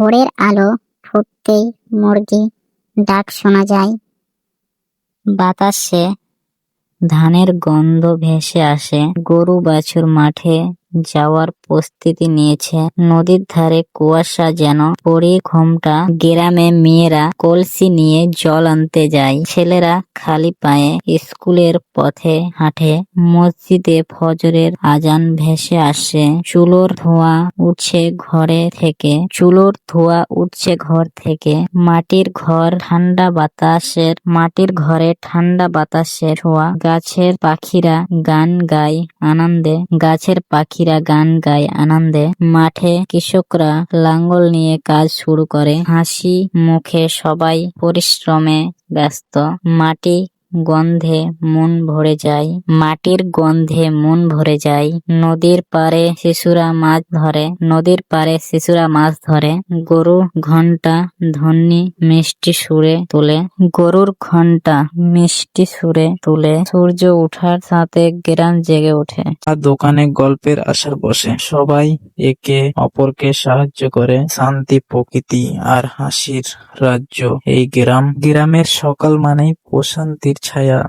ভোরের আলো ফুটতেই মুরগি ডাক শোনা যায়। বাতাসে ধানের গন্ধ ভেসে আসে। গরু বাছুর মাঠে যাওয়ার প্রস্তুতি নিয়েছে। নদীর ধারে কুয়াশা যেন পরে ঘোমটা গ্রামে মেয়েরা কলসি নিয়ে জল আনতে যায়। ছেলেরা খালি পায়ে স্কুলের পথে হাঁটে। মসজিদে ফজরের আজান ভেসে আসে। চুলোর ধোঁয়া উঠছে ঘরে থেকে। চুলোর ধোঁয়া উঠছে ঘর থেকে। মাটির ঘর ঠান্ডা বাতাসের, মাটির ঘরে ঠান্ডা বাতাসের ছোঁয়া গাছের পাখিরা গান গায় আনন্দে। গাছের পাখিরা গান গায় আনন্দে। মাঠে কৃষকরা লাঙ্গল নিয়ে কাজ শুরু করে। হাসি মুখে সবাই পরিশ্রমে ব্যস্ত। মাটি গন্ধে মন ভরে যায়, মাটির গন্ধে মন ভরে যায়। নদীর পারে শিশুরা মাছ ধরে, নদীর পারে শিশুরা মাছ ধরে। গরু ঘণ্টা ধ্বনি মিষ্টি সুরে তোলে, গরুর ঘণ্টা মিষ্টি সুরে তুলে। সূর্য ওঠার সাথে গ্রাম জেগে ওঠে। আর দোকানে গল্পের আশার বসে। সবাই একে অপরকে সাহায্য করে। শান্তি, প্রকৃতি আর হাসির রাজ্য এই গ্রাম। গ্রামের সকাল মানেই প্রশান্তির ছায়া।